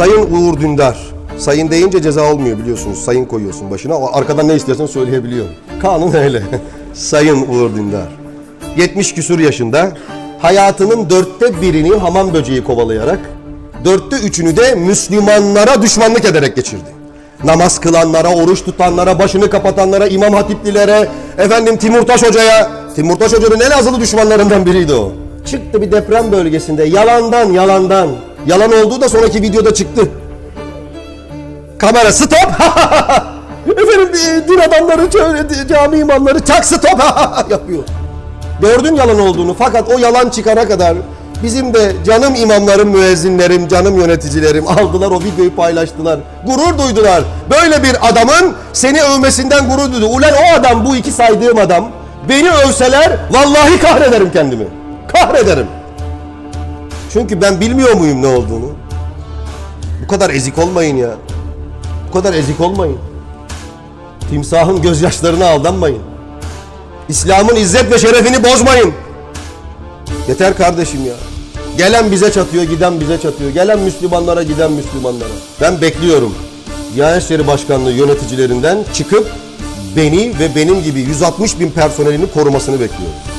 Sayın Uğur Dündar. Sayın deyince ceza olmuyor biliyorsunuz. Sayın koyuyorsun başına. Arkadan ne istersen söyleyebiliyor. Kanun öyle. Sayın Uğur Dündar. 70 küsur yaşında. Hayatının dörtte birini hamam böceği kovalayarak, dörtte üçünü de Müslümanlara düşmanlık ederek geçirdi. Namaz kılanlara, oruç tutanlara, başını kapatanlara, İmam Hatiplilere, efendim Timurtaş Hoca'ya. Timurtaş Hoca'nın en azılı düşmanlarından biriydi o. Çıktı bir deprem bölgesinde yalandan yalandan. Yalan olduğu da sonraki videoda çıktı. Kamera stop. Efendim e, din adamları, cami imamları çak stop yapıyor. Gördün yalan olduğunu fakat o yalan çıkana kadar bizim de canım imamlarım, müezzinlerim, canım yöneticilerim aldılar o videoyu paylaştılar. Gurur duydular. Böyle bir adamın seni övmesinden gurur duydu. Ulan o adam bu iki saydığım adam beni övseler vallahi kahrederim kendimi. Kahrederim. Çünkü ben bilmiyor muyum ne olduğunu? Bu kadar ezik olmayın ya. Bu kadar ezik olmayın. Timsahın gözyaşlarına aldanmayın. İslam'ın izzet ve şerefini bozmayın. Yeter kardeşim ya. Gelen bize çatıyor, giden bize çatıyor. Gelen Müslümanlara, giden Müslümanlara. Ben bekliyorum. Diyanet İşleri Başkanlığı yöneticilerinden çıkıp beni ve benim gibi 160 bin personelini korumasını bekliyorum.